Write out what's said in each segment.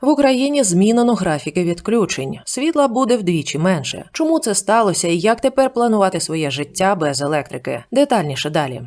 В Україні змінено графіки відключень. Світла буде вдвічі менше. Чому це сталося і як тепер планувати своє життя без електрики? Детальніше далі.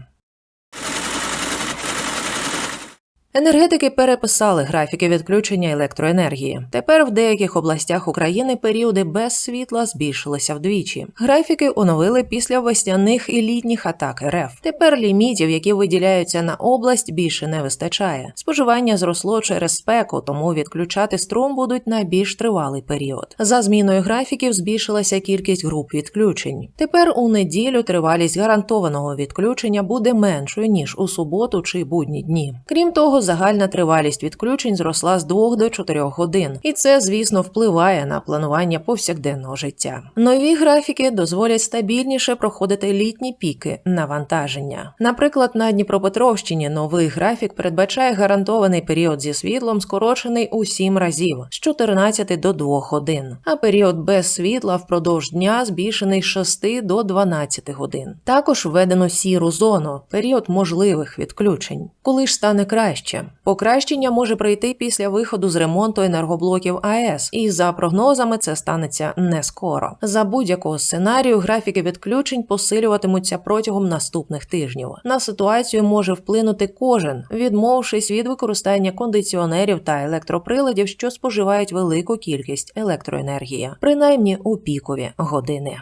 Енергетики переписали графіки відключення електроенергії. Тепер в деяких областях України періоди без світла збільшилися вдвічі. Графіки оновили після весняних і літніх атак РФ. Тепер лімітів, які виділяються на область, більше не вистачає. Споживання зросло через спеку, тому відключати струм будуть на більш тривалий період. За зміною графіків збільшилася кількість груп відключень. Тепер у неділю тривалість гарантованого відключення буде меншою ніж у суботу чи будні дні. Крім того, загальна тривалість відключень зросла з 2 до 4 годин, і це, звісно, впливає на планування повсякденного життя. Нові графіки дозволять стабільніше проходити літні піки навантаження. Наприклад, на Дніпропетровщині новий графік передбачає гарантований період зі світлом, скорочений у 7 разів з 14 до 2 годин, а період без світла впродовж дня збільшений з 6 до 12 годин. Також введено сіру зону, період можливих відключень. Коли ж стане краще? Покращення може прийти після виходу з ремонту енергоблоків АЕС, і за прогнозами це станеться не скоро. За будь-якого сценарію графіки відключень посилюватимуться протягом наступних тижнів. На ситуацію може вплинути кожен, відмовившись від використання кондиціонерів та електроприладів, що споживають велику кількість електроенергії, принаймні у пікові години.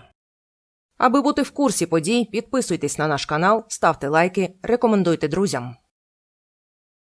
Аби бути в курсі подій, підписуйтесь на наш канал, ставте лайки, рекомендуйте друзям.